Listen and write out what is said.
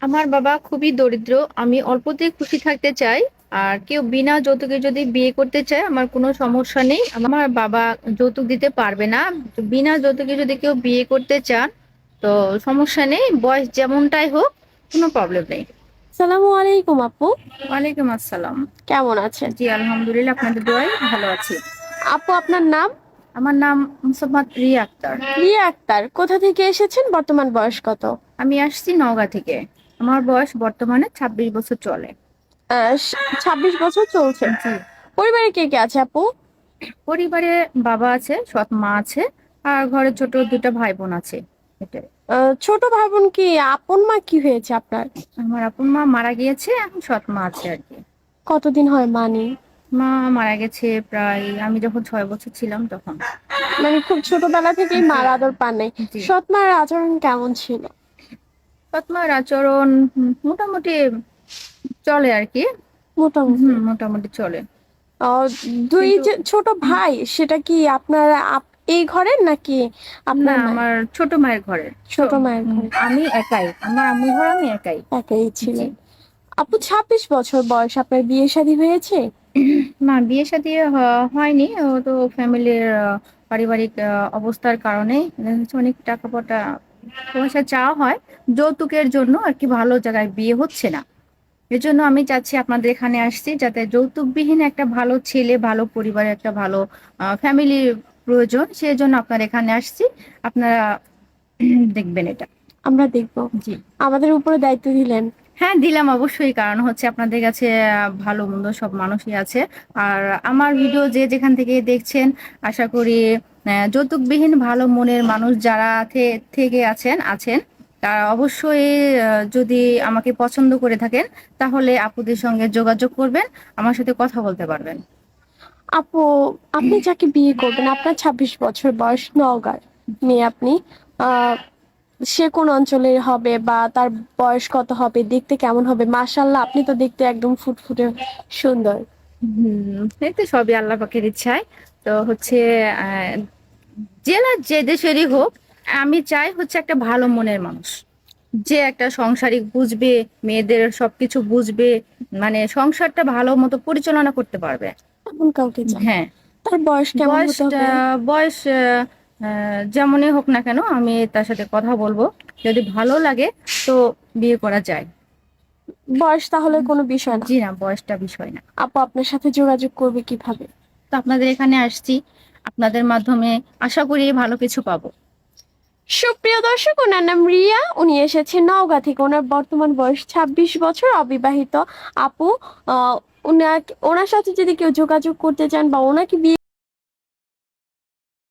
আমার বাবা খুবই দরিদ্র আমি অল্পতে খুশি থাকতে চাই আর কেউ বিনা যৌতুকে যদি বিয়ে করতে চায় আমার কোনো সমস্যা নেই। আমার বাবা যৌতুক দিতে পারবে না। বিনা যৌতুকে যদি কেউ বিয়ে করতে চান তো সমস্যা নেই বয়স যেমনটাই হোক কোনো প্রবলেম নেই। সালামু আলাইকুম আপু। ওয়ালাইকুম আসসালাম। কেমন আছেন? জি আলহামদুলিল্লাহ আপনাদের দোয়ায় ভালো আছি। আপু আপনার নাম? আমার নাম মুসাম্মদ রিয়া আক্তার। রিয়া আক্তার কোথা থেকে এসেছেন? বর্তমান বয়স কত? আমি আসছি নওগাঁ থেকে। আমার বয়স বর্তমানে ছাব্বিশ বছর চলে। ছাব্বিশ বছর চলছে। পরিবারে কে কে আছে আপু? পরিবারে বাবা আছে সৎ মা আছে আর ঘরে ছোট দুটা ভাই বোন আছে। এটাই। ছোট ভাই বোন কি আপন মা কি হয়েছে আপনার? আমার আপন মা মারা গিয়েছে এখন সৎ মা আছে আর কি। কতদিন হয় মানি মা মারা গেছে প্রায় আমি যখন ছয় বছর ছিলাম তখন। মানে খুব ছোটবেলা থেকেই মার আদর পান নাই। সৎ মায়ের আচরণ কেমন ছিল? সৎ আচরণ মোটামুটি চলে আর কি। মোটামুটি। মোটামুটি চলে। দুই যে ছোট ভাই সেটা কি আপনার আপ- এই ঘরের নাকি আপনার আমার ছোট মায়ের ঘরে ছোট মায়ের ঘরে। আমি একাই। আমার আম্মু ঘর আমি একাই। একাই ছিলেন। আপু ছাব্বিশ বছর বয়স আপনার বিয়ে শাদী হয়েছে? না বিয়ে শাদী হয়নি। ও তো ফ্যামিলির পারিবারিক অবস্থার কারণে অনেক টাকা পয়সা পয়সা চাওয়া হয় যৌতুকের জন্য আর কি ভালো জায়গায় বিয়ে হচ্ছে না। এজন্য জন্য আমি চাচ্ছি আপনাদের এখানে আসছি যাতে যৌতুকবিহীন একটা ভালো ছেলে ভালো পরিবার একটা ভালো ফ্যামিলির প্রয়োজন সেই জন্য আপনার এখানে আসছি। আপনারা দেখবেন এটা। আমরা দেখব। জি। আমাদের উপরে দায়িত্ব দিলেন হ্যাঁ দিলাম অবশ্যই। কারণ হচ্ছে আপনাদের কাছে ভালো, মন্দ সব মানুষই আছে। আর আমার ভিডিও যে যেখান থেকে দেখছেন, আশা করি যৌতুকবিহীন ভালো মনের মানুষ যারা থেকে আছেন আছেন, তারা অবশ্যই যদি আমাকে পছন্দ করে থাকেন, তাহলে আপুদের সঙ্গে যোগাযোগ করবেন, আমার সাথে কথা বলতে পারবেন। আপু, আপনি যাকে বিয়ে করবেন, আপনার ছাব্বিশ বছর বয়স নওগাঁ মেয়ে আপনি সে কোন অঞ্চলের হবে বা তার বয়স কত হবে দেখতে কেমন হবে? মাশাল্লাহ আপনি তো দেখতে একদম ফুটফুটে সুন্দর। হম এই তো সবই আল্লাহ পাকের ইচ্ছায়। তো হচ্ছে জেলা যে দেশেরই হোক আমি চাই হচ্ছে একটা ভালো মনের মানুষ। যে একটা সংসারিক বুঝবে মেয়েদের সবকিছু বুঝবে মানে সংসারটা ভালো মতো পরিচালনা করতে পারবে। কাউকে হ্যাঁ। তার বয়স কেমন বয়স যেমনই হোক না কেন আমি তার সাথে কথা বলব। যদি ভালো লাগে তো বিয়ে করা যায়। বয়স তাহলে কোনো বিষয় না। জি না বয়সটা বিষয় না। আপু আপনার সাথে যোগাযোগ করবে কীভাবে? তো আপনাদের এখানে আসছি। আপনাদের মাধ্যমে আশা করি ভালো কিছু পাবো। সুপ্রিয় দর্শক ওনার নাম রিয়া। উনি এসেছেন নওগাঁ থেকে। ওনার বর্তমান বয়স ছাব্বিশ বছর অবিবাহিত। আপু আহ, ওনাকে ওনার সাথে যদি কেউ যোগাযোগ করতে চান বা ওনাকে বিয়ে